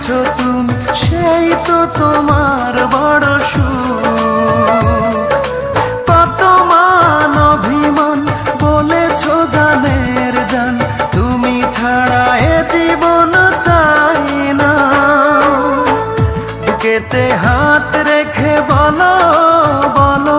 শুনেছ তুমি, সেই তো তোমার বড় সুখ। কত মান অভিমান, বলেছ জানের জান। তুমি ছাড়া এ জীবন চাই না। বুকেতে হাত রেখে বলো বলো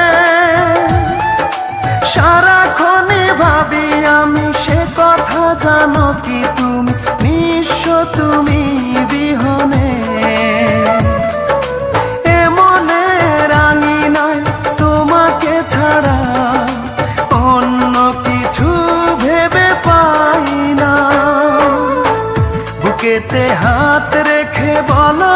জানো কি তুমি? নিঃস্ব তুমি বিহনে। এমনে রাঙি নাই তোমাকে ছাড়া। অন্য কিছু ভেবে পাই না। বুকেতে হাত রেখে বলো